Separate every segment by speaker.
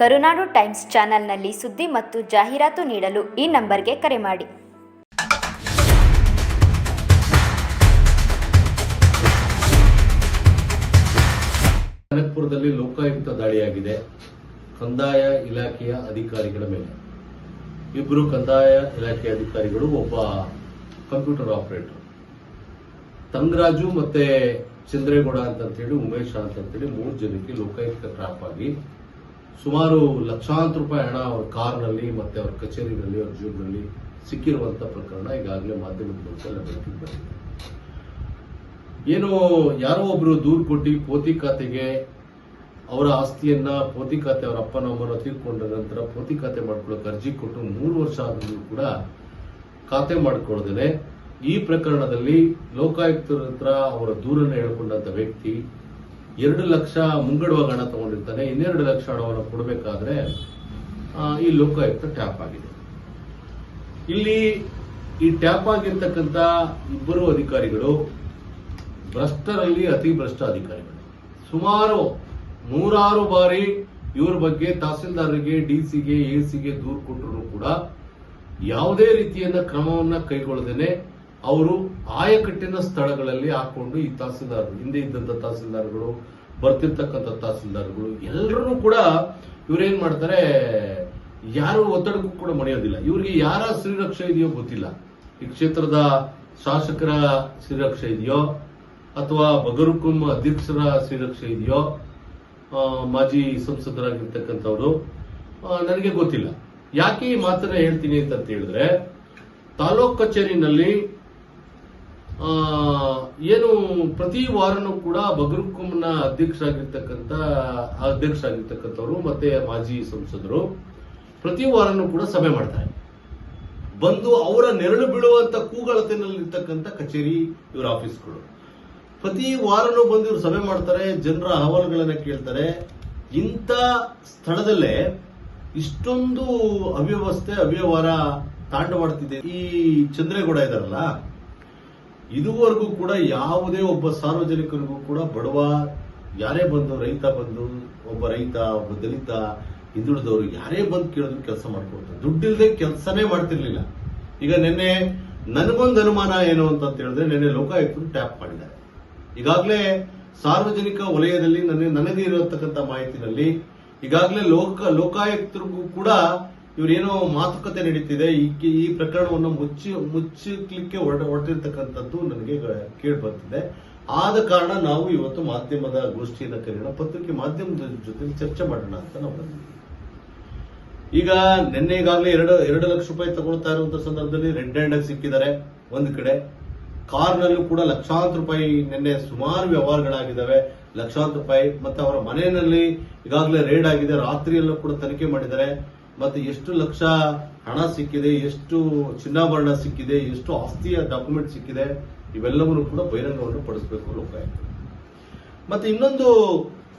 Speaker 1: ಕರುನಾಡು times ಚಾನೆಲ್ನಲ್ಲಿ ಸುದ್ದಿ ಮತ್ತು ಜಾಹೀರಾತು ನೀಡಲು ಈ ನಂಬರ್ಗೆ ಕರೆ ಮಾಡಿ.
Speaker 2: ಕನಕಪುರದಲ್ಲಿ ಲೋಕಾಯುಕ್ತ ದಾಳಿಯಾಗಿದೆ. ಕಂದಾಯ ಇಲಾಖೆಯ ಅಧಿಕಾರಿಗಳ ಮೇಲೆ. ಇಬ್ಬರು ಕಂದಾಯ ಇಲಾಖೆಯ ಅಧಿಕಾರಿಗಳು ಒಬ್ಬ ಕಂಪ್ಯೂಟರ್ ಆಪರೇಟರ್. ತಂಗರಾಜು ಮತ್ತೆ ಚಂದ್ರೇಗೌಡ ಅಂತಂತೇಳಿ, ಉಮೇಶ್ ಹೇಳಿ ಮೂರು ಜನಕ್ಕೆ ಲೋಕಾಯುಕ್ತ ಟ್ರಾಪ್ ಆಗಿ ಸುಮಾರು ಲಕ್ಷಾಂತರ ರೂಪಾಯಿ ಹಣ ಅವ್ರ ಕಾರ್ನಲ್ಲಿ ಮತ್ತೆ ಅವ್ರ ಕಚೇರಿಗಳಲ್ಲಿ, ಅವ್ರ ಜೀವನದಲ್ಲಿ ಸಿಕ್ಕಿರುವಂತ ಪ್ರಕರಣ ಈಗಾಗಲೇ ಮಾಧ್ಯಮದ ಮೂಲಕ ಬೆಳಕಿಗೆ ಏನು ಯಾರೋ ಒಬ್ರು ದೂರು ಕೊಟ್ಟು ಪೋತಿ ಖಾತೆಗೆ ಅವರ ಆಸ್ತಿಯನ್ನ, ಪೋತಿ ಖಾತೆ ಅವರ ಅಪ್ಪನ ಅಮ್ಮನ ತೀರ್ಕೊಂಡ ನಂತರ ಪೋತಿ ಖಾತೆ ಮಾಡ್ಕೊಳ್ಳೋಕೆ ಅರ್ಜಿ ಕೊಟ್ಟು ಮೂರು ವರ್ಷ ಆದ್ರೂ ಕೂಡ ಖಾತೆ ಮಾಡಿಕೊಳ್ಳದೇನೆ. ಈ ಪ್ರಕರಣದಲ್ಲಿ ಲೋಕಾಯುಕ್ತರ ಹತ್ರ ಅವರ ದೂರನ್ನು ಹೇಳಿಕೊಂಡಂತ ವ್ಯಕ್ತಿ ಎರಡು ಲಕ್ಷ ಮುಂಗಡವಾಗಿ ಹಣ ತಗೊಂಡಿರ್ತಾನೆ, ಇನ್ನೆರಡು ಲಕ್ಷ ಹಣವನ್ನು ಕೊಡಬೇಕಾದ್ರೆ ಈ ಲೋಕಾಯುಕ್ತ ಟ್ಯಾಪ್ ಆಗಿದೆ. ಇಲ್ಲಿ ಈ ಟ್ಯಾಪ್ ಆಗಿರ್ತಕ್ಕಂಥ ಇಬ್ಬರು ಅಧಿಕಾರಿಗಳು, ಭ್ರಷ್ಟರಲ್ಲಿ ಅತಿ ಭ್ರಷ್ಟ ಅಧಿಕಾರಿಗಳು. ಸುಮಾರು ನೂರಾರು ಬಾರಿ ಇವ್ರ ಬಗ್ಗೆ ತಹಸೀಲ್ದಾರರಿಗೆ, ಡಿಸಿಗೆ, ಎಸಿಗೆ ದೂರು ಕೊಟ್ಟರು ಕೂಡ ಯಾವುದೇ ರೀತಿಯಿಂದ ಕ್ರಮವನ್ನ ಕೈಗೊಳ್ಳದೇನೆ ಅವರು ಆಯಕಟ್ಟಿನ ಸ್ಥಳಗಳಲ್ಲಿ ಹಾಕೊಂಡು ಈ ತಹಸೀಲ್ದಾರ್ ಹಿಂದೆ ಇದ್ದಂತ ತಹಸೀಲ್ದಾರ್ಗಳು ಬರ್ತಿರ್ತಕ್ಕಂಥ ತಹಸೀಲ್ದಾರ್ಗಳು ಎಲ್ಲರೂ ಕೂಡ ಇವ್ರೇನ್ ಮಾಡ್ತಾರೆ, ಯಾರು ಒತ್ತಡಕ್ಕೂ ಕೂಡ ಮಣಿಯೋದಿಲ್ಲ. ಇವ್ರಿಗೆ ಯಾರ ಶ್ರೀರಕ್ಷೆ ಇದೆಯೋ ಗೊತ್ತಿಲ್ಲ. ಈ ಕ್ಷೇತ್ರದ ಶಾಸಕರ ಶ್ರೀರಕ್ಷೆ ಇದೆಯೋ, ಅಥವಾ ಬಗರುಕುಂ ಅಧ್ಯಕ್ಷರ ಶ್ರೀರಕ್ಷೆ ಇದೆಯೋ ಮಾಜಿ ಸಂಸದರಾಗಿರ್ತಕ್ಕಂಥವ್ರು ನನಗೆ ಗೊತ್ತಿಲ್ಲ. ಯಾಕೆ ಈ ಮಾತನ್ನ ಹೇಳ್ತೀನಿ ಅಂತ ಹೇಳಿದ್ರೆ, ತಾಲೂಕ್ ಕಚೇರಿನಲ್ಲಿ ಏನು ಪ್ರತಿ ವಾರನೂ ಕೂಡ ಬಗರುಕುಂನ ಅಧ್ಯಕ್ಷ ಅಧ್ಯಕ್ಷರಾಗಿರ್ತಕ್ಕಂಥವ್ರು ಮತ್ತೆ ಮಾಜಿ ಸಂಸದರು ಪ್ರತಿ ವಾರನೂ ಕೂಡ ಸಭೆ ಮಾಡ್ತಾರೆ. ಬಂದು ಅವರ ನೆರಳು ಬೀಳುವಂತ ಕೂಗಳತೆನಲ್ಲಿರ್ತಕ್ಕಂಥ ಕಚೇರಿ ಇವರ ಆಫೀಸ್ಗಳು. ಪ್ರತಿ ವಾರನೂ ಬಂದು ಇವರು ಸಭೆ ಮಾಡ್ತಾರೆ, ಜನರ ಅಹವಾಲುಗಳನ್ನ ಕೇಳ್ತಾರೆ. ಇಂಥ ಸ್ಥಳದಲ್ಲೇ ಇಷ್ಟೊಂದು ಅವ್ಯವಸ್ಥೆ, ಅವ್ಯವಹಾರ ತಾಂಡವಾಡ್ತಿದೆ. ಈ ಚಂದ್ರೇಗೌಡ ಇದಾರಲ್ಲ ಇದುವರೆಗೂ ಕೂಡ ಯಾವುದೇ ಒಬ್ಬ ಸಾರ್ವಜನಿಕರಿಗೂ ಕೂಡ ಬಡವ, ಯಾರೇ ಬಂದು ರೈತ ಬಂದು, ಒಬ್ಬ ರೈತ, ಒಬ್ಬ ದಲಿತ, ಹಿಂದುಳಿದವರು ಯಾರೇ ಬಂದು ಕೇಳಿದ್ರು ಕೆಲಸ ಮಾಡ್ಕೊಡ್ತಾರೆ ದುಡ್ಡಿಲ್ಲದೆ ಕೆಲಸನೇ ಮಾಡ್ತಿರ್ಲಿಲ್ಲ. ಈಗ ನಿನ್ನೆ ನನಗೊಂದು ಅನುಮಾನ ಏನು ಅಂತ ಹೇಳಿದ್ರೆ ನಿನ್ನೆ ಲೋಕಾಯುಕ್ತರು ಟ್ಯಾಪ್ ಮಾಡಿದ್ದಾರೆ. ಈಗಾಗಲೇ ಸಾರ್ವಜನಿಕ ವಲಯದಲ್ಲಿ ನನಗೆ ನನಗೆ ಇರತಕ್ಕಂಥ ಮಾಹಿತಿನಲ್ಲಿ ಈಗಾಗಲೇ ಲೋಕ ಲೋಕಾಯುಕ್ತರಿಗೂ ಕೂಡ ಇವರೇನೋ ಮಾತುಕತೆ ನಡೀತಿದೆ, ಈ ಈ ಪ್ರಕರಣವನ್ನು ಮುಚ್ಚಿ ಮುಚ್ಚಲಿಕ್ಕೆ ಹೊರಟ, ಹೊರಟಿರ್ತಕ್ಕಂಥದ್ದು ನನಗೆ ಕೇಳಿ ಬರ್ತಿದೆ ಆದ ಕಾರಣ ನಾವು ಇವತ್ತು ಮಾಧ್ಯಮದ ಗೋಷ್ಠಿಯನ್ನು ಕರೆಯೋಣ, ಪತ್ರಿಕೆ ಮಾಧ್ಯಮದ ಜೊತೆ ಚರ್ಚೆ ಮಾಡೋಣ ಅಂತ ನಾವು ಬಂದಿದ್ದೀವಿ. ಈಗ ನಿನ್ನೆ ಈಗಾಗಲೇ ಎರಡು ಎರಡು ಲಕ್ಷ ರೂಪಾಯಿ ತಗೊಳ್ತಾ ಇರುವಂತ ಸಂದರ್ಭದಲ್ಲಿ ರೆಡ್ ಹ್ಯಾಂಡ್ ಸಿಕ್ಕಿದ್ದಾರೆ ಒಂದು ಕಡೆ. ಕಾರ್ನಲ್ಲೂ ಕೂಡ ಲಕ್ಷಾಂತರ ರೂಪಾಯಿ ನಿನ್ನೆ ಸುಮಾರು ವ್ಯವಹಾರಗಳಾಗಿದ್ದಾವೆ. ಲಕ್ಷಾಂತರ ರೂಪಾಯಿ ಮತ್ತೆ ಅವರ ಮನೆಯಲ್ಲಿ ಈಗಾಗಲೇ ರೇಡ್ ಆಗಿದೆ, ರಾತ್ರಿಯಲ್ಲೂ ಕೂಡ ತನಿಖೆ ಮಾಡಿದ್ದಾರೆ. ಮತ್ತೆ ಎಷ್ಟು ಲಕ್ಷ ಹಣ ಸಿಕ್ಕಿದೆ ಎಷ್ಟು ಚಿನ್ನಾಭರಣ ಸಿಕ್ಕಿದೆ ಎಷ್ಟು ಆಸ್ತಿಯ ಡಾಕ್ಯುಮೆಂಟ್ ಸಿಕ್ಕಿದೆ ಇವೆಲ್ಲವನ್ನು ಕೂಡ ಬಹಿರಂಗವನ್ನು ಪಡಿಸಬೇಕು ಲೋಕಾಯುಕ್ತ ಮತ್ತೆ ಇನ್ನೊಂದು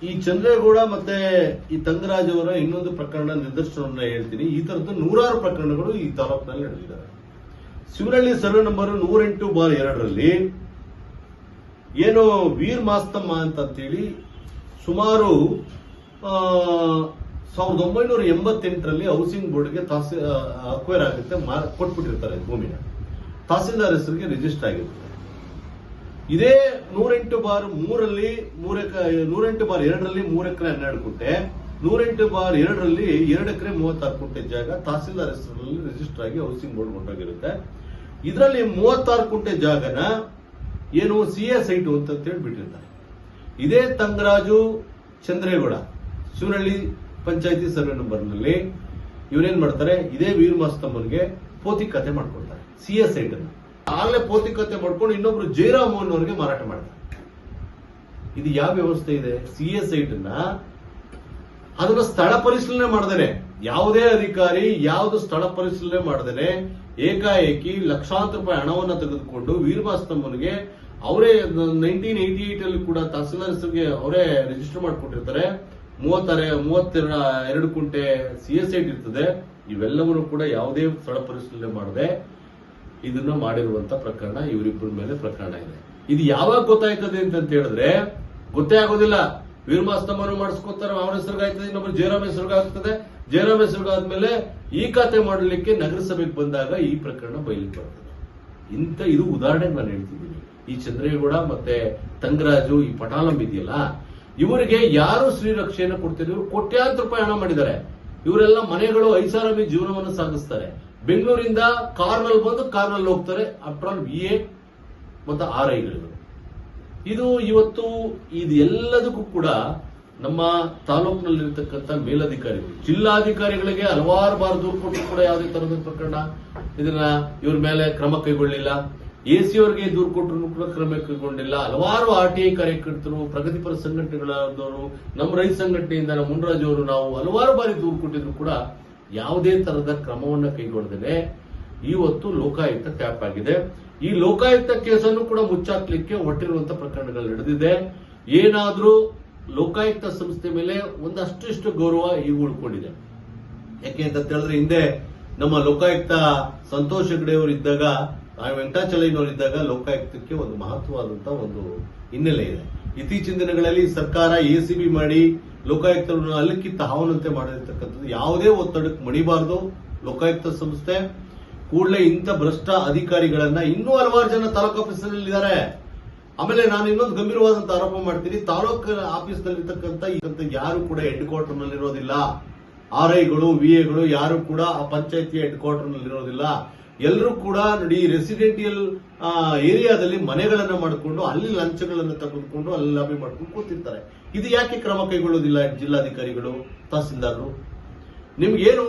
Speaker 2: ಈ ಚಂದ್ರೇಗೌಡ ಮತ್ತೆ ಈ ತಂಗರಾಜ್ ಅವರ ಇನ್ನೊಂದು ಪ್ರಕರಣ ನಿದರ್ಶನವನ್ನ ಹೇಳ್ತೀನಿ. ಈ ತರದ್ದು ನೂರಾರು ಪ್ರಕರಣಗಳು ಈ ತಾಲೂಕಿನಲ್ಲಿ ನಡೆದಿದ್ದಾರೆ ಶಿವನಹಳ್ಳಿ ಸರ್ವೆ ನಂಬರ್ ನೂರೆಂಟು ಬಾರ್ ಎರಡರಲ್ಲಿ ಏನು ವೀರ್ ಮಾಸ್ತಮ್ಮ ಅಂತಂತೇಳಿ ಸುಮಾರು ಆ, ಸಾವಿರದ ಒಂಬೈನೂರ ಎಂಬತ್ತೆಂಟರಲ್ಲಿ ಹೌಸಿಂಗ್ ಬೋರ್ಡ್ಗೆ ತಹಸೀಲ್ ಅಕ್ವೈರ್ ಆಗುತ್ತೆ ಕೊಟ್ಬಿಟ್ಟಿರ್ತಾರೆ ಭೂಮಿನ. ತಹಸೀಲ್ದಾರ್ ಹೆಸರಿಗೆ ರಿಜಿಸ್ಟರ್ ಆಗಿರುತ್ತೆ. ಇದೇ ನೂರೆಂಟು ಬಾರ್ ಮೂರಲ್ಲಿ ಮೂರ ನೂರೆಂಟು ಬಾರ್ ಎರಡರಲ್ಲಿ ಮೂರು ಎಕರೆ ಹನ್ನೆರಡು ಕುಂಟೆ ನೂರೆಂಟು ಬಾರ್ ಎರಡರಲ್ಲಿ ಎರಡು ಎಕರೆ ಮೂವತ್ತಾರು ಕುಂಟೆ ಜಾಗ ತಹಸೀಲ್ದಾರ್ ಹೆಸರಲ್ಲಿ ರಿಜಿಸ್ಟರ್ ಆಗಿ ಹೌಸಿಂಗ್ ಬೋರ್ಡ್ ಕೊಟ್ಟೋಗಿರುತ್ತೆ ಇದರಲ್ಲಿ ಮೂವತ್ತಾರು ಕುಂಟೆ ಜಾಗನ ಏನು ಸಿ ಎ ಸೈಟು ಅಂತ ಹೇಳಿ ಬಿಟ್ಟಿರ್ತಾರೆ. ಇದೇ ತಂಗರಾಜು ಚಂದ್ರೇಗೌಡ, ಶಿವನಹಳ್ಳಿ ಪಂಚಾಯತಿ ಸರ್ವೆ ನಂಬರ್ನಲ್ಲಿ ಇವ್ರೇನ್ ಮಾಡ್ತಾರೆ? ಇದೇ ವೀರ್ ಮಾಸ್ತಮ್ಮನ್ಗೆ ಪೋತಿ ಕತೆ ಮಾಡ್ಕೊಡ್ತಾರೆ ಸಿ ಎಸ್ ಸೈಟ್ ಅನ್ನು. ಆಗ್ಲೇ ಪೋತಿ ಕತೆ ಮಾಡ್ಕೊಂಡು ಇನ್ನೊಬ್ರು ಜಯರಾಮ್ ಅನ್ನೋರಿಗೆ ಮಾರಾಟ ಮಾಡ್ತಾರೆ. ಇದು ಯಾವ ವ್ಯವಸ್ಥೆ ಇದೆ? ಸಿ ಎಸ್ ಸೈಟ್ ಅನ್ನ ಅದನ್ನ ಸ್ಥಳ ಪರಿಶೀಲನೆ ಮಾಡ್ದೇನೆ. ಯಾವುದೇ ಅಧಿಕಾರಿ ಯಾವುದು ಸ್ಥಳ ಪರಿಶೀಲನೆ ಮಾಡ್ದೇನೆ, ಏಕಾಏಕಿ ಲಕ್ಷಾಂತರ ರೂಪಾಯಿ ಹಣವನ್ನು ತೆಗೆದುಕೊಂಡು ವೀರಭಾಸ್ತಮ್ಮನಿಗೆ ಅವರೇ, ನೈನ್ಟೀನ್ ಏಟಿ ಏಟ್ ಅಲ್ಲಿ ಕೂಡ ತಹಸೀಲ್ದಾರ್ ಹೆಸರಿಗೆ ಅವರೇ ರಿಜಿಸ್ಟರ್ ಮಾಡಿಕೊಟ್ಟಿರ್ತಾರೆ. ಮೂವತ್ತರ ಮೂವತ್ತೆರಡ ಎರಡು ಕುಂಟೆ ಸಿ ಎಸ್ ಐಟ್ ಇರ್ತದೆ. ಇವೆಲ್ಲವನ್ನು ಕೂಡ ಯಾವುದೇ ಸ್ಥಳ ಪರಿಶೀಲನೆ ಮಾಡದೆ ಇದನ್ನ ಮಾಡಿರುವಂತ ಪ್ರಕರಣ ಇವರಿಬ್ಬರ ಮೇಲೆ ಪ್ರಕರಣ ಇದೆ. ಇದು ಯಾವಾಗ ಗೊತ್ತಾಯ್ತದೆ ಅಂತ ಹೇಳಿದ್ರೆ, ಗೊತ್ತೇ ಆಗೋದಿಲ್ಲ. ವೀರಮಾಸ್ತಮನು ಮಾಡಿಸ್ಕೊತಾರೆ ಅವನ ಹೆಸರುಗಾಯ್ತದೆ ನಮ್ಮ ಜಯರಾಮ್ ಹೆಸರುಗಾಗ್ತದೆ ಜಯರಾಮ್ ಹೆಸರುಗಾದ್ಮೇಲೆ ಈ ಖಾತೆ ಮಾಡಲಿಕ್ಕೆ ನಗರಸಭೆಗೆ ಬಂದಾಗ ಈ ಪ್ರಕರಣ ಬಯಲಿಗೆ ಬರ್ತದೆ. ಇಂಥ ಇದು ಉದಾಹರಣೆ ನಾನು ಹೇಳ್ತಿದ್ದೀನಿ. ಈ ಚಂದ್ರೇಗೌಡ ಮತ್ತೆ ತಂಗರಾಜು, ಈ ಪಟಾಲಂ ಇದೆಯಲ್ಲ ಇವರಿಗೆ ಯಾರು ಶ್ರೀರಕ್ಷೆಯನ್ನು ಕೊಡ್ತಿದ್ರು? ಕೋಟ್ಯಾಂತರ ರೂಪಾಯಿ ಹಣ ಮಾಡಿದ್ದಾರೆ. ಇವರೆಲ್ಲ ಮನೆಗಳು ಐಷಾರಾಮಿ ಜೀವನವನ್ನು ಸಾಗಿಸ್ತಾರೆ. ಬೆಂಗಳೂರಿಂದ ಕಾರ್ನಲ್ಲಿ ಬಂದು ಕಾರ್ನಲ್ಲಿ ಹೋಗ್ತಾರೆ. ಆಫ್ಟರ್ ಆಲ್ ವಿ ಎ ಮತ್ತು ಆರ್ ಐಗಳು ಇದು ಇವತ್ತು ಇದು ಎಲ್ಲದಕ್ಕೂ ಕೂಡ ನಮ್ಮ ತಾಲೂಕಿನಲ್ಲಿರ್ತಕ್ಕಂಥ ಮೇಲಧಿಕಾರಿಗಳು, ಜಿಲ್ಲಾಧಿಕಾರಿಗಳಿಗೆ ಹಲವಾರು ಬಾರಿ ದೂರು ಕೊಟ್ಟರು ಕೂಡ ಯಾವುದೇ ತರಹದ ಪ್ರಕರಣ. ಇದನ್ನ ಇವ್ರ ಮೇಲೆ ಕ್ರಮ ಕೈಗೊಳ್ಳಿಲ್ಲ ಎ ಅವರಿಗೆ ದೂರು ಕೊಟ್ಟರು ಕೂಡ ಕ್ರಮ ಕೈಗೊಂಡಿಲ್ಲ. ಹಲವಾರು ಆರ್ ಟಿ ಐ ಕಾರ್ಯಕರ್ತರು ಪ್ರಗತಿಪರ ಸಂಘಟನೆಗಳಾದವರು, ನಮ್ಮ ರೈತ ಸಂಘಟನೆಯಿಂದ ನಮ್ಮ ಮುನ್ರಾಜ್ ಅವರು ನಾವು ಹಲವಾರು ಬಾರಿ ದೂರು ಕೊಟ್ಟಿದ್ರು ಕೂಡ ಯಾವುದೇ ತರಹದ ಕ್ರಮವನ್ನು ಕೈಗೊಳ್ಳದೆ ಇವತ್ತು ಲೋಕಾಯುಕ್ತ ಟ್ಯಾಪ್ ಆಗಿದೆ. ಈ ಲೋಕಾಯುಕ್ತ ಕೇಸನ್ನು ಕೂಡ ಮುಚ್ಚಾಕ್ಲಿಕ್ಕೆ ಹೊಟ್ಟಿರುವಂತಹ ಪ್ರಕರಣಗಳು ನಡೆದಿದೆ. ಏನಾದರೂ ಲೋಕಾಯುಕ್ತ ಸಂಸ್ಥೆ ಮೇಲೆ ಒಂದಷ್ಟಿಷ್ಟು ಗೌರವ ಈಗ ಉಳ್ಕೊಂಡಿದೆ. ಯಾಕೆ ಅಂತ ಹೇಳಿದ್ರೆ ಹಿಂದೆ ನಮ್ಮ ಲೋಕಾಯುಕ್ತ ಸಂತೋಷ್ ಹೆಗ್ಡೆಯವರು ಇದ್ದಾಗ ಆ ವೆಂಕಟಾಚಲಯ್ಯನವರು ಇದ್ದಾಗ ಲೋಕಾಯುಕ್ತಕ್ಕೆ ಒಂದು ಮಹತ್ವವಾದಂತಹ ಒಂದು ಹಿನ್ನೆಲೆ ಇದೆ. ಇತ್ತೀಚಿನ ದಿನಗಳಲ್ಲಿ ಸರ್ಕಾರ ಎಸಿಬಿ ಮಾಡಿ ಲೋಕಾಯುಕ್ತರನ್ನು ಅಲ್ಲಕ್ಕಿಂತ ಹಾವನಂತೆ ಮಾಡಿರ್ತಕ್ಕಂಥದ್ದು ಯಾವುದೇ ಒತ್ತಡಕ್ಕೆ ಮಣಿಬಾರದು ಲೋಕಾಯುಕ್ತ ಸಂಸ್ಥೆ. ಕೂಡಲೇ ಇಂಥ ಭ್ರಷ್ಟ ಅಧಿಕಾರಿಗಳನ್ನ ಇನ್ನೂ ಹಲವಾರು ಜನ ತಾಲೂಕು ಆಫೀಸಿನಲ್ಲಿದ್ದಾರೆ. ಆಮೇಲೆ ನಾನು ಇನ್ನೊಂದು ಗಂಭೀರವಾದಂತ ಆರೋಪ ಮಾಡ್ತೀನಿ. ತಾಲೂಕು ಆಫೀಸ್ ಈಗಂತ ಯಾರು ಕೂಡ ಹೆಡ್ ಕ್ವಾರ್ಟರ್ನಲ್ಲಿ ಇರೋದಿಲ್ಲ ಆರ್ ಐಗಳು ವಿ ಎಗಳು ಯಾರು ಕೂಡ ಆ ಪಂಚಾಯತಿಯ ಹೆಡ್ ಕ್ವಾರ್ಟರ್ನಲ್ಲಿ ಎಲ್ಲರೂ ಕೂಡ ನೋಡಿ ರೆಸಿಡೆಂಟಿಯಲ್ ಏರಿಯಾದಲ್ಲಿ ಮನೆಗಳನ್ನ ಮಾಡಿಕೊಂಡು, ಅಲ್ಲಿ ಲಂಚಗಳನ್ನು ತೆಗೆದುಕೊಂಡು, ಅಲ್ಲಿ ಲಾಬಿ ಮಾಡ್ಕೊಂಡು ಕೂತಿರ್ತಾರೆ. ಇದು ಯಾಕೆ ಕ್ರಮ ಕೈಗೊಳ್ಳೋದಿಲ್ಲ ಜಿಲ್ಲಾಧಿಕಾರಿಗಳು, ತಹಸೀಲ್ದಾರರು? ನಿಮ್ಗೇನು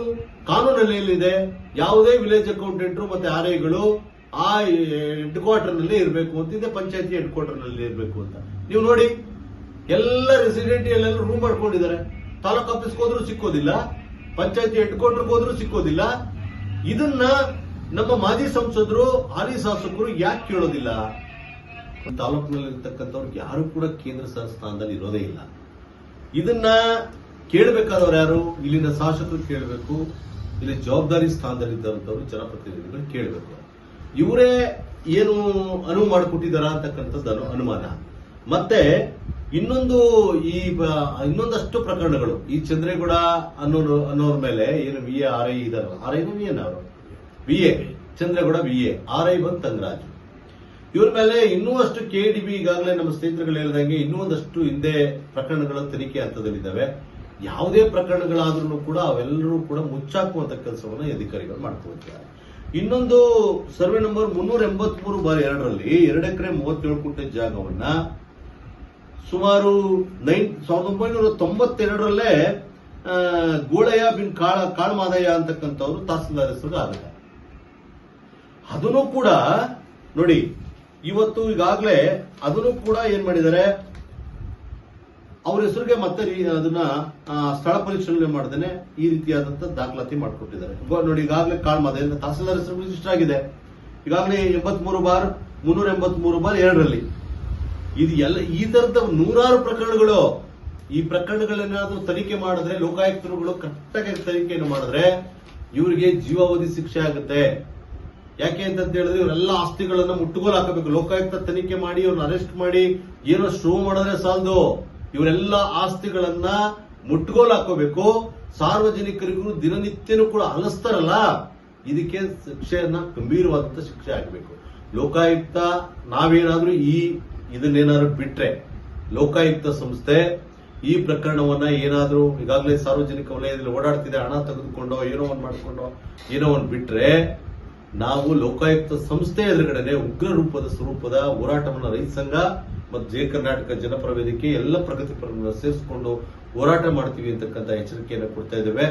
Speaker 2: ಕಾನೂನಲ್ಲಿ ಏನಿದೆ ಯಾವುದೇ ವಿಲೇಜ್ ಅಕೌಂಟೆಂಟ್ರು ಮತ್ತೆ ಆರ್ ಐಗಳು ಆ ಹೆಡ್ ಕ್ವಾರ್ಟರ್ನಲ್ಲಿ ಇರಬೇಕು ಅಂತಿದೆ ಪಂಚಾಯತಿ ಹೆಡ್ ಕ್ವಾರ್ಟರ್ನಲ್ಲಿ ಇರಬೇಕು ಅಂತ. ನೀವು ನೋಡಿ, ಎಲ್ಲ ರೆಸಿಡೆಂಟ್ ಎಲ್ಲರೂ ರೂಮ್ ಮಾಡ್ಕೊಂಡಿದ್ದಾರೆ. ತಾಲೂಕ್ ಆಫೀಸ್ಗೆ ಹೋದ್ರೂ ಸಿಕ್ಕೋದಿಲ್ಲ, ಪಂಚಾಯತಿ ಹೆಡ್ ಕ್ವಾರ್ಟರ್ಗೆ ಹೋದ್ರೂ ಸಿಕ್ಕೋದಿಲ್ಲ. ಇದನ್ನ ನಮ್ಮ ಮಾಜಿ ಸಂಸದರು, ಹಾಲಿ ಶಾಸಕರು ಯಾಕೆ ಕೇಳೋದಿಲ್ಲ? ತಾಲೂಕಿನಲ್ಲಿರ್ತಕ್ಕಂಥವ್ರು ಯಾರು ಕೂಡ ಕೇಂದ್ರ ಸ್ಥಾನದಲ್ಲಿ ಇರೋದೇ ಇಲ್ಲ. ಇದನ್ನ ಕೇಳಬೇಕಾದವ್ರು ಯಾರು? ಇಲ್ಲಿನ ಶಾಸಕರು ಕೇಳಬೇಕು, ಇಲ್ಲಿ ಜವಾಬ್ದಾರಿ ಸ್ಥಾನದಲ್ಲಿ ಇದ್ದಂಥವ್ರು ಜನಪ್ರತಿನಿಧಿಗಳು ಕೇಳಬೇಕು. ಇವರೇ ಏನು ಅನುವು ಮಾಡಿಕೊಟ್ಟಿದಾರ ಅಂತಕ್ಕಂಥದ್ದು ಅನು ಅನುಮಾನ. ಮತ್ತೆ ಇನ್ನೊಂದು ಈ ಇನ್ನೊಂದಷ್ಟು ಪ್ರಕರಣಗಳು, ಈ ಚಂದ್ರೇಗೌಡ ಅನ್ನೋರು ಅನ್ನೋರ ಮೇಲೆ ಏನು ವಿ ಆರ್ ಐ ಇದಾರಲ್ಲ ಆರ್ ಐ ಎನ್ ಅವರು. V A Chandragowda B A R I ಬಂದ್ ತಂಗರಾಜ್ ಇವ್ರ ಮೇಲೆ ಇನ್ನೂ ಅಷ್ಟು ಕೆ ಡಿ ಬಿ ಈಗಾಗಲೇ ನಮ್ಮ ಸ್ನೇಹಿತರುಗಳು ಹೇಳಿದಂಗೆ ಇನ್ನೂ ಒಂದಷ್ಟು ಹಿಂದೆ ಪ್ರಕರಣಗಳ ತನಿಖೆ ಹಂತದಲ್ಲಿದ್ದಾವೆ. ಯಾವುದೇ ಪ್ರಕರಣಗಳಾದ್ರೂ ಕೂಡ ಅವೆಲ್ಲರೂ ಕೂಡ ಮುಚ್ಚಾಕುವಂತ ಕೆಲಸವನ್ನು ಅಧಿಕಾರಿಗಳು ಮಾಡ್ಕೊಳ್ತಿದ್ದಾರೆ. ಇನ್ನೊಂದು ಸರ್ವೆ ನಂಬರ್ ಮುನ್ನೂರ ಎಂಬತ್ಮೂರು ಬಾರಿ ಎರಡರಲ್ಲಿ ಎರಡು ಎಕರೆ ಮೂವತ್ತೇಳು ಕುಂಟೆ ಜಾಗವನ್ನ ಸುಮಾರು ನೈನ್, ಸಾವಿರದ ಒಂಬೈನೂರ ತೊಂಬತ್ತೆರಡರಲ್ಲೇ ಗೋಳಯ್ಯ ಬಿನ್ ಕಾಳ, ಕಾಳ್ಮಾದಯ್ಯ ಅಂತಕ್ಕಂಥವ್ರು ತಹಸೀಲ್ದಾರ್ ಹೆಸರು ಆಗುತ್ತೆ ಅದನ್ನು ಕೂಡ ನೋಡಿ, ಇವತ್ತು ಈಗಾಗಲೇ ಅದನ್ನು ಕೂಡ ಏನ್ ಮಾಡಿದ್ದಾರೆ? ಅವ್ರ ಹೆಸರಿಗೆ ಮತ್ತೆ ಅದನ್ನ ಸ್ಥಳ ಪರಿಶೀಲನೆ ಮಾಡ್ದೇನೆ ಈ ರೀತಿಯಾದಂತ ದಾಖಲಾತಿ ಮಾಡಿಕೊಟ್ಟಿದ್ದಾರೆ. ನೋಡಿ ಈಗಾಗಲೇ ಕಾಳ್ಮಾದೆ ತಹಸೀಲ್ದಾರ್ ಹೆಸರು ರಿಜಿಸ್ಟರ್ ಆಗಿದೆ. ಈಗಾಗಲೇ ಎಂಬತ್ಮೂರು ಬಾರ್, ಮುನ್ನೂರ ಎಂಬತ್ಮೂರು ಬಾರ್ ಎರಡರಲ್ಲಿ. ಇದು ಎಲ್ಲ, ಈ ತರದ ನೂರಾರು ಪ್ರಕರಣಗಳು, ಈ ಪ್ರಕರಣಗಳೇನಾದ್ರೂ ತನಿಖೆ ಮಾಡಿದ್ರೆ, ಲೋಕಾಯುಕ್ತರುಗಳು ಕರೆಕ್ಟಾಗಿ ತನಿಖೆಯನ್ನು ಮಾಡಿದ್ರೆ, ಇವರಿಗೆ ಜೀವಾವಧಿ ಶಿಕ್ಷೆ ಆಗುತ್ತೆ. ಯಾಕೆ ಅಂತ ಹೇಳಿದ್ರೆ ಇವರೆಲ್ಲ ಆಸ್ತಿಗಳನ್ನ ಮುಟ್ಟುಗೋಲು ಹಾಕಬೇಕು. ಲೋಕಾಯುಕ್ತ ತನಿಖೆ ಮಾಡಿ, ಇವ್ರನ್ನ ಅರೆಸ್ಟ್ ಮಾಡಿ, ಏನೋ ಶೋ ಮಾಡಿದ್ರೆ ಸಾಲದು. ಇವರೆಲ್ಲ ಆಸ್ತಿಗಳನ್ನ ಮುಟ್ಟುಗೋಲು ಹಾಕೋಬೇಕು. ಸಾರ್ವಜನಿಕರಿಗೂ ದಿನನಿತ್ಯನೂ ಕೂಡ ಅಲಸ್ತಾರಲ್ಲ. ಇದಕ್ಕೆ ಶಿಕ್ಷೆಯನ್ನ ಗಂಭೀರವಾದಂತ ಶಿಕ್ಷೆ ಆಗಬೇಕು. ಲೋಕಾಯುಕ್ತ, ನಾವೇನಾದ್ರೂ ಈ ಇದನ್ನೇನಾದ್ರೂ ಬಿಟ್ರೆ ಲೋಕಾಯುಕ್ತ ಸಂಸ್ಥೆ ಈ ಪ್ರಕರಣವನ್ನ ಏನಾದ್ರೂ ಈಗಾಗಲೇ ಸಾರ್ವಜನಿಕ ವಲಯದಲ್ಲಿ ಓಡಾಡ್ತಿದೆ, ಹಣ ತೆಗೆದುಕೊಂಡೋ, ಏನೋ ಒಂದು ಮಾಡಿಕೊಂಡೋ, ಏನೋ ಒಂದು ಬಿಟ್ರೆ ನಾವು ಲೋಕಾಯುಕ್ತ ಸಂಸ್ಥೆ ಎದುರುಗಡೆ ಉಗ್ರ ರೂಪದ ಸ್ವರೂಪದ ಹೋರಾಟವನ್ನ ರೈತ ಸಂಘ ಮತ್ತು ಜಯ ಕರ್ನಾಟಕ ಜನಪರ ವೇದಿಕೆ ಎಲ್ಲ ಪ್ರಗತಿಪರ ಸೇರಿಸಿಕೊಂಡು ಹೋರಾಟ ಮಾಡ್ತೀವಿ ಅಂತಕ್ಕಂಥ ಎಚ್ಚರಿಕೆಯನ್ನು ಕೊಡ್ತಾ ಇದ್ದೇವೆ.